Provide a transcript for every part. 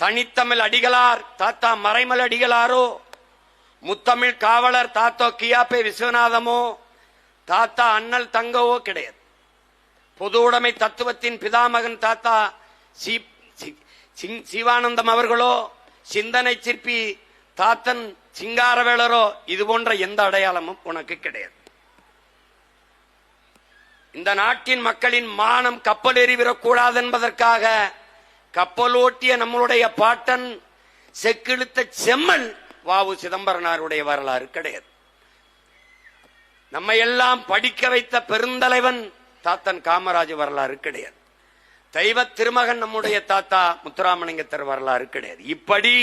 தனித்தமிழ் அடிகளார் தாத்தா மறைமல் அடிகளாரோ முத்தமிழ் காவலர் தாத்தோ கியாப்பே விஸ்வநாதமோ தாத்தா அண்ணல் தங்கவோ கிடையாது. பொது உடைமை தத்துவத்தின் பிதாமகன் தாத்தா சி சிங்- சிவானந்தம் அவர்களோ சிந்தனை சிற்பி தாத்தன் சிங்காரவேளரோ இது போன்ற எந்த அடையாளமும் உனக்கு கிடையாது. இந்த நாட்டின் மக்களின் மானம் கப்பல் எறிவிடக்கூடாது என்பதற்காக கப்பலோட்டிய நம்மளுடைய பாட்டன் செக்கிழுத்த செம்மல் வாவு சிதம்பரனாருடைய வரலாறு கிடையாது. நம்மை எல்லாம் படிக்க வைத்த பெருந்தலைவன் தாத்தன் காமராஜ் வரலாறு கிடையாது. தெய்வ திருமகன் நம்முடைய தாத்தா முத்துராமலிங்கத்தர் வரலாறு கிடையாது. இப்படி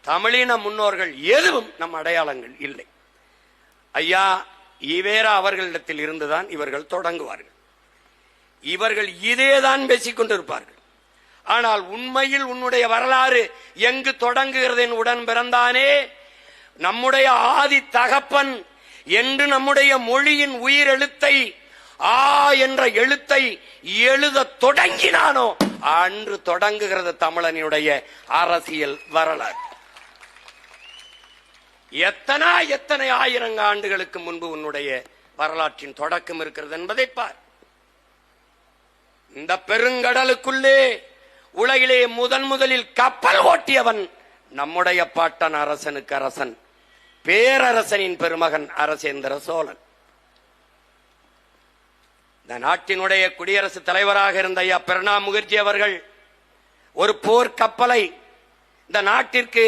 தமிழின முன்னோர்கள் எதுவும் நம் அடையாளங்கள் இல்லை. ஐயா ஈவேரா அவர்களிடத்தில் இருந்துதான் இவர்கள் தொடங்குவார்கள். இவர்கள் இதேதான் பேசிக் கொண்டிருப்பார்கள் ஆனால் உண்மையில் உன்னுடைய வரலாறு எங்கு தொடங்குகிறது என் உடன் பிறந்தானே? நம்முடைய ஆதி தகப்பன் என்று நம்முடைய மொழியின் உயிர் எழுத்தை ஆ என்ற எழுத்தை எழுத தொடங்கினானோ? அன்று தொடங்குகிறது தமிழனுடைய அரசியல் வரலாறு. எத்தனா எத்தனை ஆயிரங்க ஆண்டுகளுக்கு முன்பு உன்னுடைய வரலாற்றின் தொடக்கம் இருக்கிறது என்பதை பார். இந்த பெருங்கடலுக்குள்ளே உலகிலே முதன் முதலில் கப்பல் ஓட்டியவன் நம்முடைய பாட்டன் அரசனுக்கு அரசன் பேரரசனின் பெருமகன் அரசேந்திர சோழன். இந்த நாட்டினுடைய குடியரசுத் தலைவராக இருந்த ஐயா பிரணாப் முகர்ஜி அவர்கள் ஒரு போர் கப்பலை இந்த நாட்டிற்கு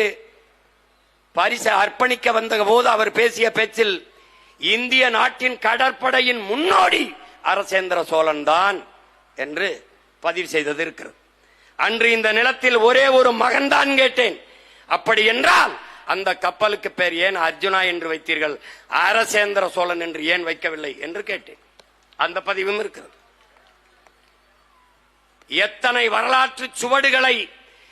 பரிசு அர்ப்பணிக்க வந்த போது அவர் பேசிய பேச்சில் இந்திய நாட்டின் கடற்படையின் முன்னோடி அரசேந்திர சோழன் தான் என்று பதிவு செய்தது இருக்கிறது. அன்று இந்த நிலத்தில் ஒரே ஒரு மகன்தான் கேட்டேன். அப்படி என்றால் அந்த கப்பலுக்கு பேர் ஏன் அர்ஜுனா என்று வைத்தீர்கள்? அரசேந்திர சோழன் என்று ஏன் வைக்கவில்லை என்று கேட்டேன். அந்த பதிவும் இருக்கிறது. எத்தனை வரலாற்று சுவடுகளை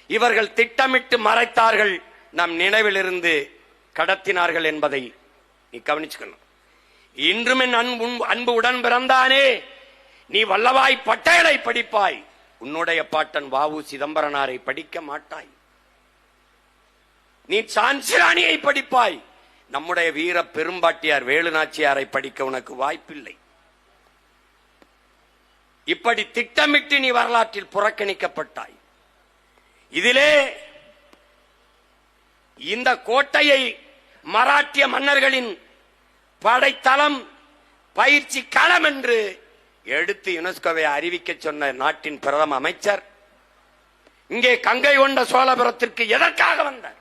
இவர்கள் திட்டமிட்டு மறைத்தார்கள் நம் நினைவிலிருந்து கடத்தினார்கள் என்பதை நீ கவனிச்சுக்கணும். இன்றும் என் அன்பு அன்பு உடன் பிறந்தானே. நீ வல்லவாய் பட்டேலை படிப்பாய். உன்னுடைய பாட்டன் வாவு சிதம்பரனாரை படிக்க மாட்டாய். நீ சான்சிராணியை படிப்பாய். நம்முடைய வீர பெரும்பாட்டியார் வேலு நாச்சியாரை படிக்க உனக்கு வாய்ப்பில்லை. இப்படி திட்டமிட்டு நீ வரலாற்றில் புறக்கணிக்கப்பட்டாய். இதிலே இந்த கோட்டையை மராட்டிய மன்னர்களின் படைத்தளம் பயிற்சி களம் என்று எடுத்து யுனெஸ்கோவை அறிவிக்க சொன்ன நாட்டின் பிரதம அமைச்சர் இங்கே கங்கை கொண்ட சோழபுரத்திற்கு எதற்காக வந்தார்?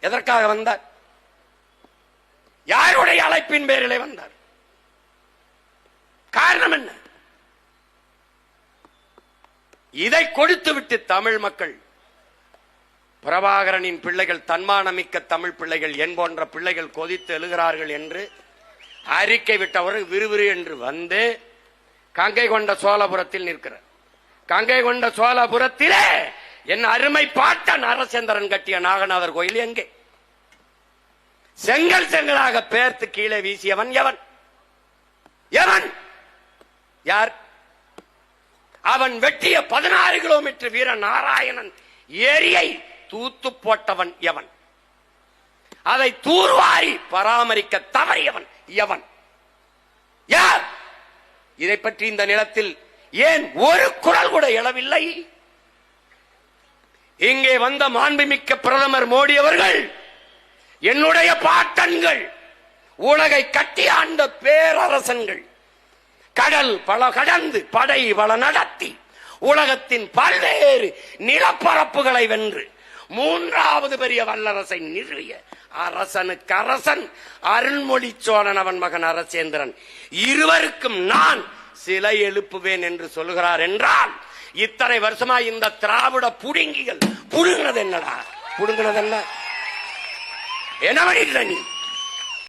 எதற்காக வந்தார்? யாருடைய அழைப்பின் பேரிலே வந்தார்? காரணம் என்ன? இதை கொடுத்துவிட்டு தமிழ் மக்கள் பிரபாகரனின் பிள்ளைகள் தன்மானமிக்க தமிழ் பிள்ளைகள் என் போன்ற பிள்ளைகள் கொதித்து எழுகிறார்கள் என்று அறிக்கை விட்டவர் விறுவிறு என்று வந்து கங்கை கொண்ட சோழபுரத்தில் நிற்கிறார். கங்கை கொண்ட சோழபுரத்திலே என் அருமை பார்த்த நரசேந்திரன் கட்டிய நாகநாதர் கோயில் எங்கே? செங்கல் செங்கலாக பேர்த்து கீழே வீசியவன் எவன்? எவன்? யார்? அவன் வெட்டிய பதினாறு கிலோமீட்டர் வீர நாராயணன் ஏரியை தூத்து போட்டவன் எவன்? அதை தூர்வாரி பராமரிக்க தவறியவன் எவன்? இதை பற்றி இந்த நிலத்தில் ஏன் ஒரு குரல் கூட எழவில்லை? இங்கே வந்த மாண்புமிக்க பிரதமர் மோடி அவர்கள் என்னுடைய பாட்டன்கள் உலகை கட்டி ஆண்ட பேரரசன்கள் கடல் பல கடந்து படை பல நடத்தி உலகத்தின் பல்வேறு நிலப்பரப்புகளை வென்று மூன்றாவது பெரிய வல்லரசை நிறுவிய அரசனுக்கு அரசன் அருள்மொழி சோழன் அவன் மகன் அரசேந்திரன். இருவருக்கும் நான் சிலை எழுப்புவேன் என்று சொல்கிறார் என்றால் இத்தனை வருஷமா இந்த திராவிட புடுங்கிகள் புடுங்கினது என்னடா? புடுங்கினது என்ன? என்ன பண்ணிட்டு நீ?